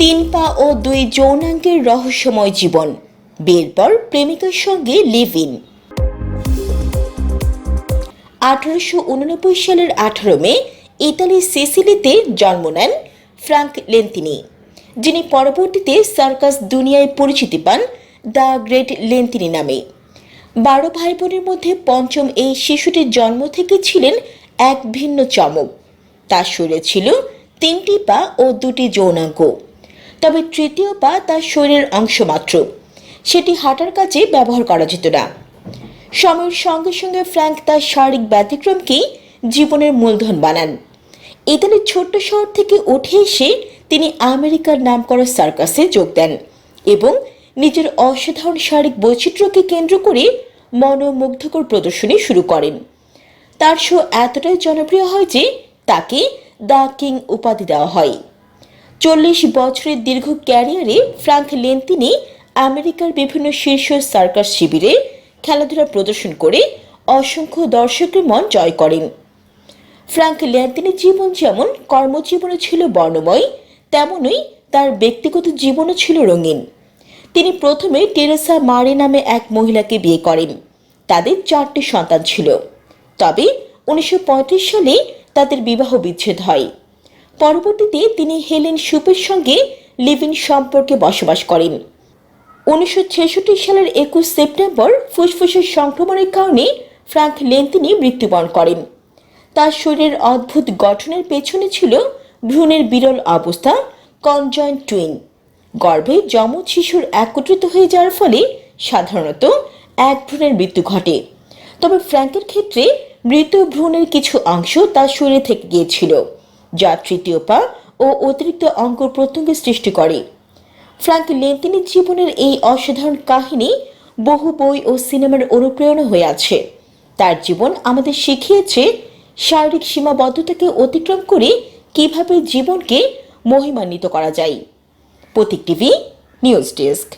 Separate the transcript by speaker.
Speaker 1: তিন পা ও দুই যৌনাঙ্গের রহস্যময় জীবন। বিয়ের পর প্রেমিকার সঙ্গে লিভ ইন আঠারোশো উননব্বই সালের আঠারো মে, ইতালির সিসিলিতে জন্ম নেন ফ্রাঙ্ক লেন্তিনি, যিনি পরবর্তীতে সার্কাস দুনিয়ায় পরিচিতি পান দ্য গ্রেট লেন্তিনি নামে। বারো ভাই বোনের মধ্যে পঞ্চম এই শিশুটির জন্ম থেকে ছিলেন এক ভিন্ন চমক। তার শরীরে ছিল তিনটি পা ও দুটি যৌনাঙ্গ। তবে তৃতীয় পা তার শরীরের অংশ মাত্র। সেটি হাঁটার কাজে ব্যবহার করা যেত না। সময়ের সঙ্গে সঙ্গে ফ্র্যাঙ্ক তার শারীরিক ব্যতিক্রমকেই জীবনের মূলধন বানান। ইতালির ছোট্ট শহর থেকে উঠে এসে তিনি আমেরিকার নামকরা সার্কাসে যোগ দেন এবং নিজের অসাধারণ শারীরিক বৈচিত্র্যকে কেন্দ্র করে মনোমুগ্ধকর প্রদর্শনী শুরু করেন। তার শো এতটাই জনপ্রিয় হয় যে তাকে দ্য কিং উপাধি দেওয়া হয়। চল্লিশ বছরের দীর্ঘ ক্যারিয়ারে ফ্রাঙ্ক লেন্তিনি আমেরিকার বিভিন্ন শীর্ষ সার্কাস শিবিরে খেলাধুলা প্রদর্শন করে অসংখ্য দর্শকের মন জয় করেন। ফ্রাঙ্ক ল্যান্তিনের জীবন যেমন কর্মজীবনে ছিল বর্ণময়, তেমনই তার ব্যক্তিগত জীবনও ছিল রঙিন। তিনি প্রথমে টেরেসা মারি নামে এক মহিলাকে বিয়ে করেন। তাদের চারটি সন্তান ছিল। তবে উনিশশো পঁয়ত্রিশ সালে তাদের বিবাহ বিচ্ছেদ হয়। পরবর্তীতে তিনি হেলেন সুপের সঙ্গে লিভ ইন সম্পর্কে বসবাস করেন। উনিশশো ছেষট্টি সালের একুশ সেপ্টেম্বর ফুসফুসের সংক্রমণের কারণে ফ্রাঙ্ক লেন্তিনি মৃত্যুবরণ করেন। তার শরীরের অদ্ভুত গঠনের পেছনে ছিল ভ্রূণের বিরল অবস্থা, কনজয়েন্ট টুইন। গর্ভে যমজ শিশুর একত্রিত হয়ে যাওয়ার ফলে সাধারণত এক ভ্রূণের মৃত্যু ঘটে। তবে ফ্র্যাঙ্কের ক্ষেত্রে মৃত ভ্রূণের কিছু অংশ তার শরীরে থেকে গিয়েছিল। যা তৃতীয় পা ও অতিরিক্ত অঙ্গ প্রত্যঙ্গের সৃষ্টি করে। ফ্রাঙ্ক লেন্তিনির জীবনের এই অসাধারণ কাহিনী বহু বই ও সিনেমার অনুপ্রেরণা হয়ে আছে। তার জীবন আমাদের শিখিয়েছে শারীরিক সীমাবদ্ধতাকে অতিক্রম করে কীভাবে জীবনকে মহিমান্বিত করা যায়। Pratik TV, news desk.